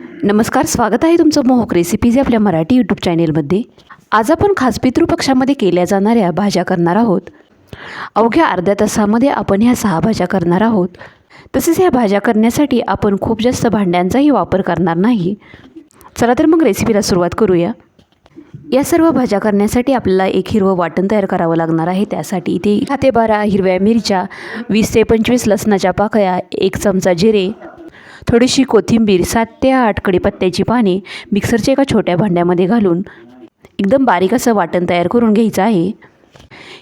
नमस्कार स्वागत आहे तुमचं मोहक रेसिपीज आपल्या मराठी यूट्यूब चॅनेलमध्ये आज आपण खास पितृपक्षामध्ये केल्या जाणाऱ्या भाज्या करणार आहोत. अवघ्या अर्ध्या तासामध्ये आपण ह्या सहा भाज्या करणार आहोत. तसेच ह्या भाज्या करण्यासाठी आपण खूप जास्त भांड्यांचाही वापर करणार नाही. चला तर मग रेसिपीला सुरुवात करूया. या सर्व भाज्या करण्यासाठी आपल्याला एक हिरवं वाटण तयार करावं लागणार आहे. त्यासाठी इथे दहा ते बारा हिरव्या मिरच्या वीस ते पंचवीस लसणाच्या पाकळ्या एक चमचा जिरे थोडीशी कोथिंबीर सात ते आठ कडीपत्त्याची पाने मिक्सरच्या एका छोट्या भांड्यामध्ये घालून एकदम बारीक असं वाटण तयार करून घ्यायचं आहे.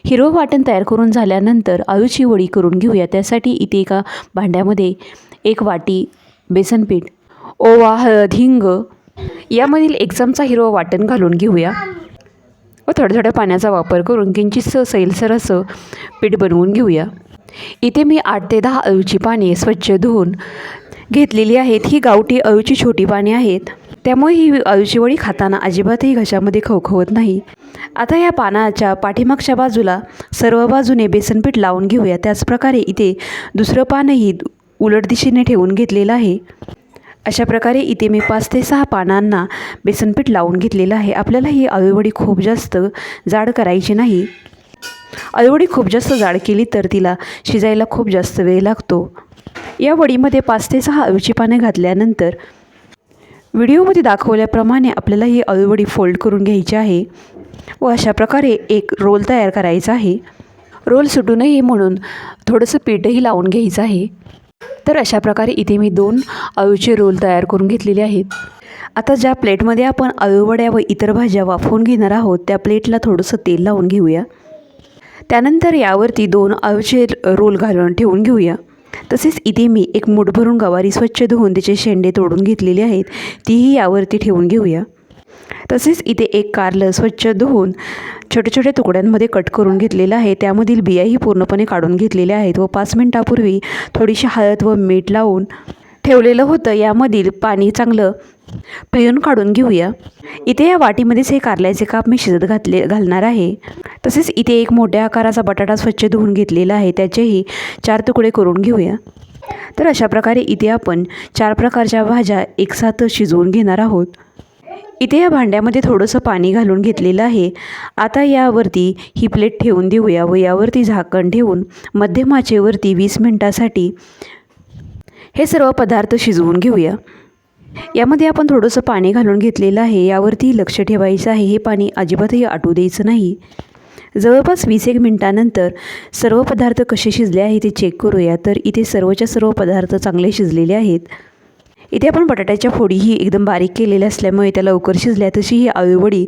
हिरवं वाटण तयार करून झाल्यानंतर आळूची वडी करून घेऊया. त्यासाठी इथे एका भांड्यामध्ये एक वाटी बेसन पीठ ओवा हळद हिंग यामधील एक चमचा हिरवं वाटण घालून घेऊया. व थोड्या थोड्या पाण्याचा वापर करून किंचितसं सैलसर असं पीठ बनवून घेऊया. इथे मी आठ ते दहा अळूची पाने स्वच्छ धुवून घेतलेली आहेत. ही गावठी अळूची छोटी पाने आहेत. त्यामुळे ही अळूची वडी खाताना अजिबातही घशामध्ये खवखवत नाही. आता या पानाच्या पाठीमागच्या बाजूला सर्व बाजूने बेसनपीठ लावून घेऊया. त्याचप्रकारे इथे दुसरं पानही उलट दिशेने ठेवून घेतलेलं आहे. अशा प्रकारे इथे मी पाच ते सहा पानांना बेसनपीठ लावून घेतलेलं आहे. आपल्याला ही अळूवडी खूप जास्त जाड करायची नाही. अळूवडी खूप जास्त जाड केली तर तिला शिजायला खूप जास्त वेळ लागतो. या वडीमध्ये पाच ते सहा अळूची पाने घातल्यानंतर व्हिडिओमध्ये दाखवल्याप्रमाणे आपल्याला ही अळूवडी फोल्ड करून घ्यायची आहे व अशा प्रकारे एक रोल तयार करायचा आहे. रोल सुटू नये म्हणून थोडंसं पीठही लावून घ्यायचं आहे. तर अशा प्रकारे इथे मी दोन अळूचे रोल तयार करून घेतलेले आहेत. आता ज्या प्लेटमध्ये आपण अळूवड्या व इतर भाज्या वाफवून घेणार आहोत त्या प्लेटला थोडंसं तेल लावून घेऊया. त्यानंतर यावरती दोन अळूचे रोल घालून ठेवून घेऊया. तसेच इथे मी एक मुठभरून गवारी स्वच्छ धुवून तिचे शेंडे तोडून घेतलेले आहेत तीही यावरती ठेवून घेऊया. तसेच इथे एक कारलं स्वच्छ धुवून छोट्या छोट्या तुकड्यांमध्ये कट करून घेतलेलं आहे त्यामधील बियाही पूर्णपणे काढून घेतलेल्या आहेत व पाच मिनटापूर्वी थोडीशी हळद व मीठ लावून ठेवलेलं होतं यामधील पाणी चांगलं पिळून काढून घेऊया. इथे या वाटीमध्येच हे कारल्याचे काप मी शिजत घातले घालणार आहे. तसेच इथे एक मोठ्या आकाराचा बटाटा स्वच्छ धुवून घेतलेला आहे. त्याचेही चार तुकडे करून घेऊया. तर अशा प्रकारे इथे आपण चार प्रकारच्या भाज्या एकसाथ शिजवून घेणार आहोत. इथे या भांड्यामध्ये थोडंसं पाणी घालून घेतलेलं आहे. आता यावरती ही प्लेट ठेवून देऊया व यावरती झाकण ठेवून मध्यम आचेवरती वीस मिनटासाठी हे सर्व पदार्थ शिजवून घेऊया. यामध्ये आपण थोडंसं पाणी घालून घेतलेलं आहे. यावरती लक्ष ठेवायचं आहे. हे पाणी अजिबातही आटू द्यायचं नाही. जवळपास वीस एक मिनटानंतर सर्व पदार्थ कसे शिजले आहे ते चेक करूया. तर इथे सर्वच्या सर्व पदार्थ चांगले शिजलेले आहेत. इथे आपण बटाट्याच्या फोडीही एकदम बारीक केलेल्या असल्यामुळे त्या लवकर शिजल्या. तशी ही आळूवडी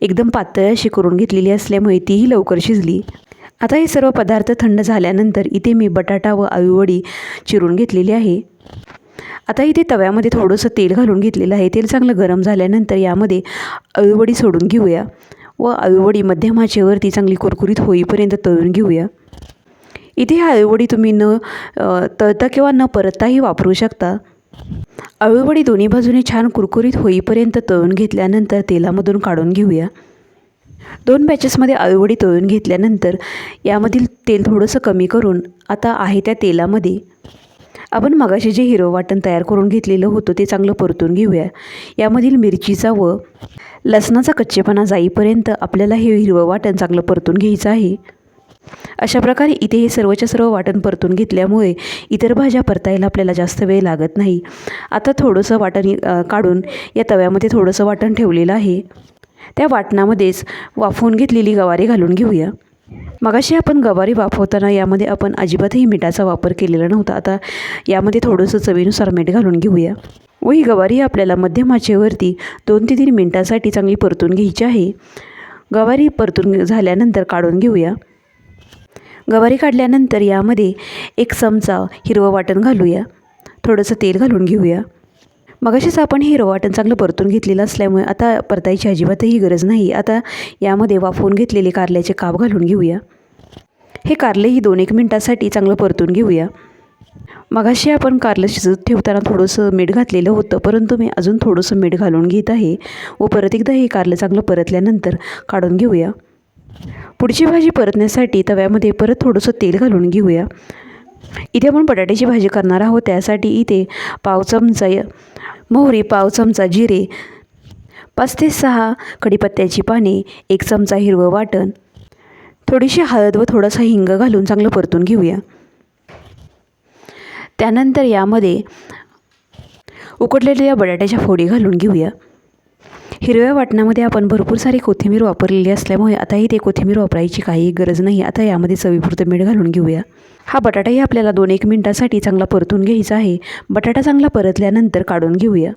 एकदम पातळ अशी करून घेतलेली असल्यामुळे तीही लवकर शिजली. आता हे सर्व पदार्थ थंड झाल्यानंतर इथे मी बटाटा व आळूवडी चिरून घेतलेली आहे. आता इथे तव्यामध्ये थोडंसं तेल घालून घेतलेलं आहे. तेल चांगलं गरम झाल्यानंतर यामध्ये अळूवडी सोडून घेऊया व अळूवडी मध्यम आचेवरती चांगली कुरकुरीत होईपर्यंत तळून घेऊया. इथे ह्या अळूवडी तुम्ही न तळता किंवा न परतताही वापरू शकता. अळूवडी दोन्ही बाजूने छान कुरकुरीत होईपर्यंत तळून घेतल्यानंतर तेलामधून काढून घेऊया. दोन बॅचेसमध्ये अळूवडी तळून घेतल्यानंतर यामधील तेल थोडंसं कमी करून आता आहे त्या तेलामध्ये आपण मगाशी जे हिरवं वाटण तयार करून घेतलेलं होतं ते चांगलं परतून घेऊया. यामधील मिरचीचा व लसणाचा कच्चेपणा जाईपर्यंत आपल्याला हे हिरवं वाटण चांगलं परतून घ्यायचं आहे. अशा प्रकारे इथे हे सर्वच्या सर्व वाटण परतून घेतल्यामुळे इतर भाज्या परतायला आपल्याला जास्त वेळ लागत नाही. आता थोडंसं वाटण काढून या तव्यामध्ये थोडंसं वाटण ठेवलेलं आहे. त्या वाटणामध्येच वाफवून घेतलेली गवारी घालून घेऊया. मगाशी आपण गवारी वाफवताना यामध्ये आपण अजिबातही मिठाचा वापर केलेला नव्हता. आता यामध्ये थोडंसं चवीनुसार मीठ घालून घेऊया. व ही गवारी आपल्याला मध्यम आचेवरती दोन ते तीन मिनटासाठी चांगली परतून घ्यायची आहे. गवारी परतून झाल्यानंतर काढून घेऊया. गवारी काढल्यानंतर यामध्ये एक चमचा हिरवं वाटण घालूया. थोडंसं तेल घालून घेऊया. मगाशीच आपण हे हिरवं वाटण चांगलं परतून घेतलेलं असल्यामुळे आता परतायची अजिबातही गरज नाही. आता यामध्ये वाफवून घेतलेले कारल्याचे काप घालून घेऊया. हे कारलेही दोन एक मिनटासाठी चांगलं परतून घेऊया. मगाशी आपण कारलं शिजत ठेवताना थोडंसं मीठ घातलेलं होतं परंतु मी अजून थोडंसं मीठ घालून घेत आहे व परत एकदा हे कारलं चांगलं परतल्यानंतर काढून घेऊया. पुढची भाजी परतण्यासाठी तव्यामध्ये परत थोडंसं तेल घालून घेऊया. इथे आपण बटाट्याची भाजी करणार आहोत. त्यासाठी इथे पाव चमचा य- मोहरी पाव चमचा जिरे पाच ते सहा कढीपत्त्याची पाने एक चमचा हिरवं वाटण थोडीशी हळद व थोडासा हिंग घालून चांगलं परतून घेऊया. त्यानंतर यामध्ये उकडलेल्या बटाट्याच्या फोडी घालून घेऊया. हिरव्या वाटणामध्ये आपण भरपूर सारी कोथिंबीर वापरलेली असल्यामुळे आताही ते कोथिंबीर वापरायची काही गरज नाही. आता यामध्ये चवीपुरतं मीठ घालून घेऊया. हा बटाटाही आपल्याला दोन एक मिनटासाठी चांगला परतून घ्यायचा आहे. बटाटा चांगला परतल्यानंतर काढून घेऊया.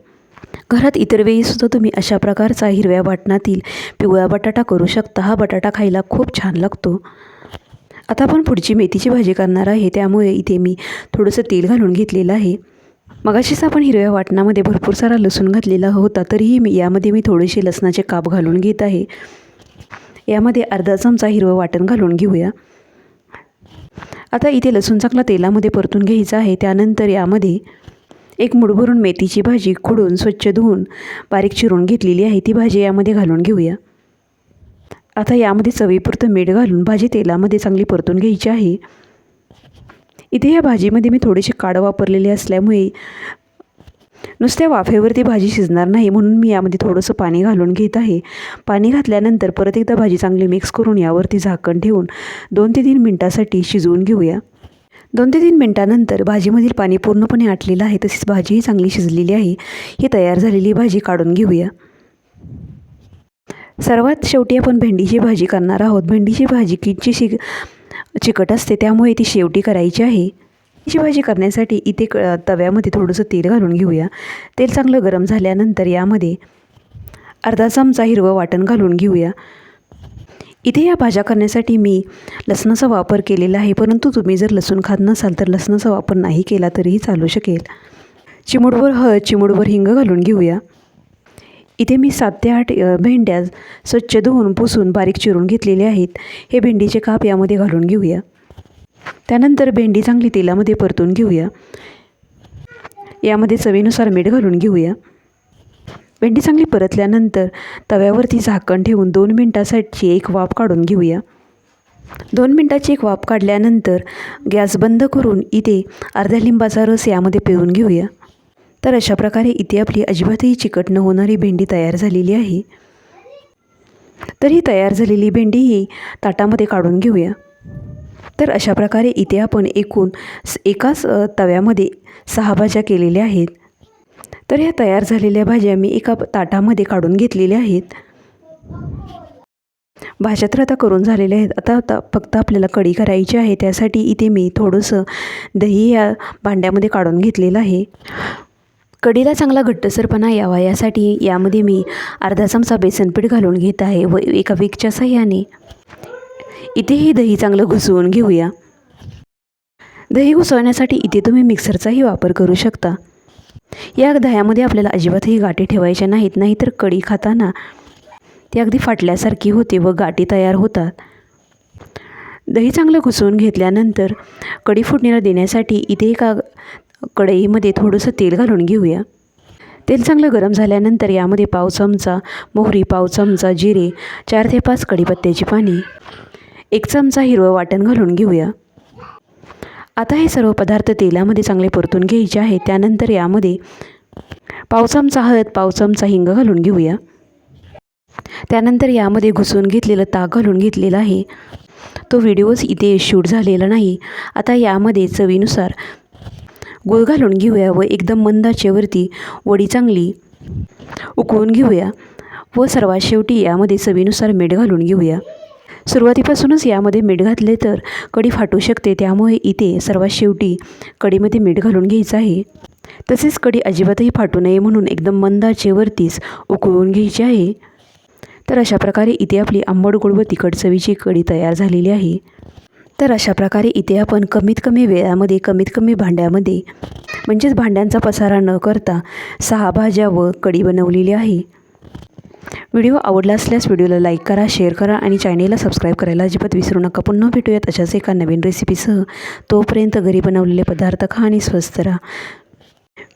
घरात इतर वेळीसुद्धा तुम्ही अशा प्रकारचा हिरव्या वाटणातील पिवळा बटाटा करू शकता. हा बटाटा खायला खूप छान लागतो. आता आपण पुढची मेथीची भाजी करणार आहे. त्यामुळे इथे मी थोडंसं तेल घालून घेतलेलं आहे. मगाशीच आपण हिरव्या वाटणामध्ये भरपूर सारा लसूण घातलेला होता तरीही मी यामध्ये मी थोडेसे लसणाचे काप घालून घेत आहे. यामध्ये अर्धा चमचा हिरवं वाटण घालून घेऊया. आता इथे लसूण चाकला तेलामध्ये परतून घ्यायचा आहे. त्यानंतर यामध्ये एक मुठभरून मेथीची भाजी खुडून स्वच्छ धुवून बारीक चिरून घेतलेली आहे. ती भाजी यामध्ये घालून घेऊया. आता यामध्ये चवीपुरतं मीठ घालून भाजी तेलामध्ये चांगली परतून घ्यायची आहे. इथे या भाजीमध्ये मी थोडेसे काढ वापरलेले असल्यामुळे नुसत्या वाफेवरती भाजी शिजणार नाही म्हणून मी यामध्ये थोडंसं पाणी घालून घेत आहे. पाणी घातल्यानंतर परत एकदा भाजी चांगली मिक्स करून यावरती झाकण ठेवून दोन ते तीन मिनटासाठी शिजवून घेऊया. दोन ते तीन मिनटानंतर भाजीमधील पाणी पूर्णपणे आटलेलं आहे तसेच भाजीही चांगली शिजलेली आहे. ही तयार झालेली भाजी काढून घेऊया. सर्वात शेवटी आपण भेंडीची भाजी करणार आहोत. भेंडीची भाजी किंची शिक चिकट असते त्यामुळे ती शेवटी करायची आहे. ही भाजी करण्यासाठी इथे क तव्यामध्ये थोडंसं तेल घालून घेऊया. तेल चांगलं गरम झाल्यानंतर यामध्ये अर्धा चमचा हिरवं वाटण घालून घेऊया. इथे या भाज्या करण्यासाठी मी लसणाचा वापर केलेला आहे परंतु तुम्ही जर लसूण खात नसाल तर लसणाचा वापर नाही केला तरीही चालू शकेल. चिमुडभर हळद चिमुडभर हिंग घालून घेऊया. इथे मी सात ते आठ भेंड्या स्वच्छ धुवून पुसून बारीक चिरून घेतलेले आहेत. हे भेंडीचे काप यामध्ये घालून घेऊया. त्यानंतर भेंडी चांगली तेलामध्ये परतून घेऊया. यामध्ये चवीनुसार मीठ घालून घेऊया. भेंडी चांगली परतल्यानंतर तव्यावरती झाकण ठेवून दोन मिनटासाठी एक वाफ काढून घेऊया. दोन मिनटाची एक वाफ काढल्यानंतर गॅस बंद करून इथे अर्ध्या लिंबाचा रस यामध्ये पिळून घेऊया. तर अशा प्रकारे इथे आपली अजिबातही चिकट न होणारी भेंडी तयार झालेली आहे. तर ही तयार झालेली भेंडी ही ताटामध्ये काढून घेऊया. तर अशा प्रकारे इथे आपण एकूण एकाच तव्यामध्ये सहा भाज्या केलेल्या आहेत. तर ह्या तयार झालेल्या भाज्या मी एका ताटामध्ये काढून घेतलेल्या आहेत. भाज्या तर आता करून झालेल्या आहेत. आता आता फक्त आपल्याला कढी करायची आहे. त्यासाठी इथे मी थोडंसं दही या भांड्यामध्ये काढून घेतलेलं आहे. कढीला चांगला घट्टसरपणा यावा यासाठी यामध्ये मी अर्धा चमचा बेसनपीठ घालून घेत आहे व एका विकच्या साह्याने. इथेही दही चांगलं घुसवून घेऊया. दही घुसवण्यासाठी इथे तुम्ही मिक्सरचाही वापर करू शकता. या दह्यामध्ये आपल्याला अजिबातही गाठी ठेवायच्या नाहीत नाहीतर कढी खाताना ती अगदी फाटल्यासारखी होते व गाठी तयार होतात. दही चांगलं घुसवून घेतल्यानंतर कढी फुटणीला देण्यासाठी इथे एका कढईमध्ये थोडंसं तेल घालून घेऊया. तेल चांगलं गरम झाल्यानंतर यामध्ये पाव चमचा मोहरी पाव चमचा जिरे चार ते पाच कढीपत्त्याची पाणी एक चमचा हिरवं वाटण घालून घेऊया. आता हे सर्व पदार्थ तेलामध्ये चांगले परतून घ्यायचे आहे त्यानंतर यामध्ये पाव चमचा हळद पाव चमचा हिंग घालून घेऊया. त्यानंतर यामध्ये घुसून घेतलेलं ताक घालून घेतलेलं आहे. तो व्हिडिओज इथे शूट झालेला नाही. आता यामध्ये चवीनुसार गूळ घालून घेऊया व एकदम मंदाचेवरती वडी चांगली उकळून घेऊया व सर्वात शेवटी यामध्ये चवीनुसार मीठ घालून घेऊया. सुरुवातीपासूनच यामध्ये मीठ घातले तर कढी फाटू शकते त्यामुळे इथे सर्वात शेवटी कढीमध्ये मीठ घालून घ्यायचं आहे. तसेच कढी अजिबातही फाटू नये म्हणून एकदम मंदाचेवरतीच उकळून घ्यायची आहे. तर अशा प्रकारे इथे आपली आंबट गोड व तिखट चवीची कढी तयार झालेली आहे. तर अशा प्रकारे इथे आपण कमीत कमी वेळामध्ये कमीत कमी भांड्यामध्ये म्हणजेच भांड्यांचा पसारा न करता सहा भाज्या व कढी बनवलेली आहे. व्हिडिओ आवडला असल्यास व्हिडिओला लाईक करा शेअर करा आणि चॅनेलला सबस्क्राईब करायला अजिबात विसरू नका. पुन्हा भेटूयात अशाच एका नवीन रेसिपीसह. तोपर्यंत घरी बनवलेले पदार्थ खा आणि स्वस्त राहा.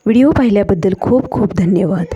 व्हिडिओ पाहिल्याबद्दल खूप खूप धन्यवाद.